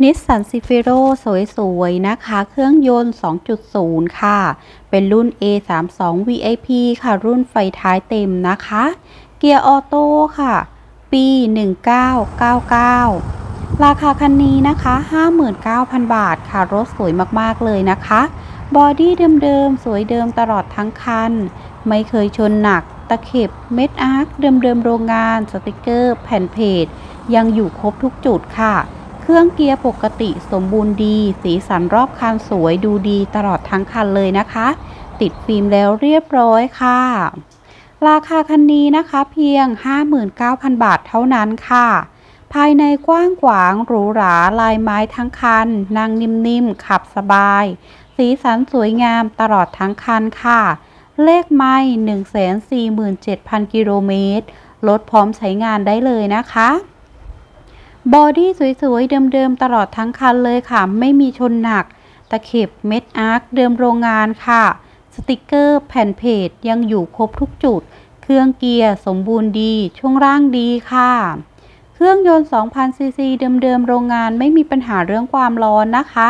นิสสันซิเฟโรสวยๆ นะคะ เครื่องยนต์ 2.0 ค่ะ เป็นรุ่น A32 VIP ค่ะ รุ่นไฟท้ายเต็มนะคะ เกียร์ออโต้ค่ะ ปี 1999 ราคาคันนี้นะคะ 59,000 บาทค่ะ รถสวยมากๆเลยนะคะ บอดี้เดิมๆ สวยเดิมตลอดทั้งคัน ไม่เคยชนหนัก ตะเข็บ เม็ดอาร์ค เดิมๆ โรงงาน สติกเกอร์ แผ่นเพจ ยังอยู่ครบทุกจุดค่ะ เครื่องเกียร์ปกติสมบูรณ์ดี สีสันรอบคันสวยดูดีตลอดทั้งคันเลยนะคะ ติดฟิล์มแล้วเรียบร้อยค่ะ ราคาคันนี้นะคะเพียง 59,000 บาทเท่านั้นค่ะ ภายในกว้างขวางหรูหราลายไม้ทั้งคัน นั่งนิ่มๆ ขับสบาย สีสันสวยงามตลอดทั้งคันค่ะ เลขไม่147,000 กิโลเมตรรถพร้อมใช้งานได้เลยนะคะ บอดี้สวยๆ เดิมๆ ตลอดทั้งคันเลยค่ะ ไม่มีชนหนัก ตะเข็บเม็ดอาร์คเดิมโรงงานค่ะ สติกเกอร์แผ่นเพจยังอยู่ครบทุกจุด เครื่องเกียร์สมบูรณ์ดี ช่วงล่างดีค่ะ เครื่องยนต์ 2,000 ซีซีเดิมๆ โรงงานไม่มีปัญหาเรื่องความร้อนนะคะ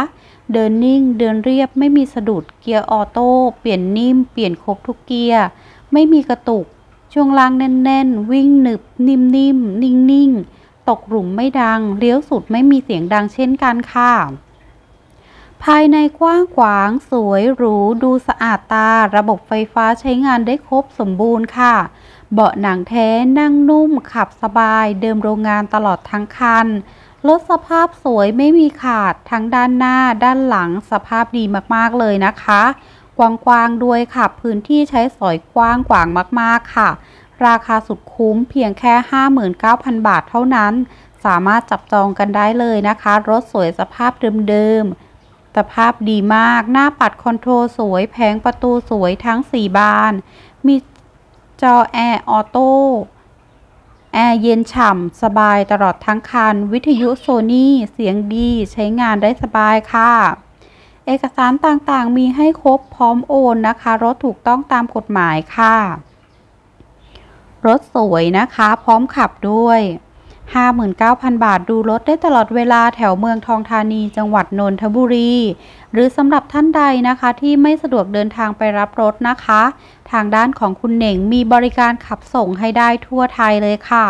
เดินนิ่ง เดินเรียบ ไม่มีสะดุด เกียร์ออโต้ เปลี่ยนนิ่ม เปลี่ยนครบทุกเกียร์ ไม่มีกระตุก ช่วงล่างแน่นๆ วิ่งหนึบ นิ่มๆ นิ่งๆ ตกหลุมไม่ดัง เลี้ยวสุดไม่มีเสียงดังเช่นกันค่ะ ภายในกว้างขวาง สวยหรู ดูสะอาดตา ระบบไฟฟ้าใช้งานได้ครบสมบูรณ์ค่ะ เบาะหนังแท้นั่งนุ่ม ขับสบาย เดิมโรงงานตลอดทั้งคันรถสภาพสวยไม่มีขาดทั้งด้านหน้าด้านหลังสภาพดีมากๆเลยนะคะ กว้างๆด้วยค่ะ พื้นที่ใช้สอยกว้างขวางมากๆค่ะ ราคาสุดคุ้มเพียงแค่ 59,000 บาทเท่านั้น สามารถจับจองกันได้เลยนะคะ รถสวยสภาพเดิมๆ สภาพดีมาก หน้าปัดคอนโทรลสวย แผงประตูสวยทั้ง 4 บาน มีจอแอร์ออโต้ แอร์เย็นฉ่ำ สบายตลอดทั้งคัน วิทยุโซนี่เสียงดีใช้งานได้สบายค่ะ เอกสารต่างๆ มีให้ครบพร้อมโอนนะคะ รถถูกต้องตามกฎหมายค่ะ รถสวยนะคะ พร้อมขับด้วย 59,000 บาทดูรถได้ตลอดเวลาแถวเมืองทองธานีจังหวัดนนทบุรี หรือสำหรับท่านใดนะคะที่ไม่สะดวกเดินทางไปรับรถนะคะ ทางด้านของคุณเหน่งมีบริการขับส่งให้ได้ทั่วไทยเลยค่ะ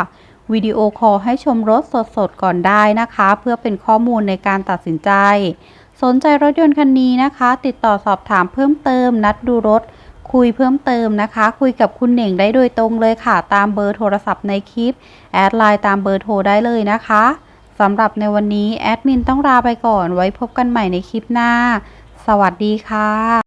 วิดีโอคอลให้ชมรถสดๆก่อนได้นะคะ เพื่อเป็นข้อมูลในการตัดสินใจ สนใจรถยนต์คันนี้นะคะ ติดต่อสอบถามเพิ่มเติมนัดดูรถ คุยเพิ่มเติมนะคะ คุยกับคุณเหน่งได้โดยตรงเลยค่ะ ตามเบอร์โทรศัพท์ในคลิป แอดไลน์ตามเบอร์โทรได้เลยนะคะสำหรับในวันนี้แอดมินต้องลาไปก่อนไว้พบกันใหม่ในคลิปหน้า สวัสดีค่ะ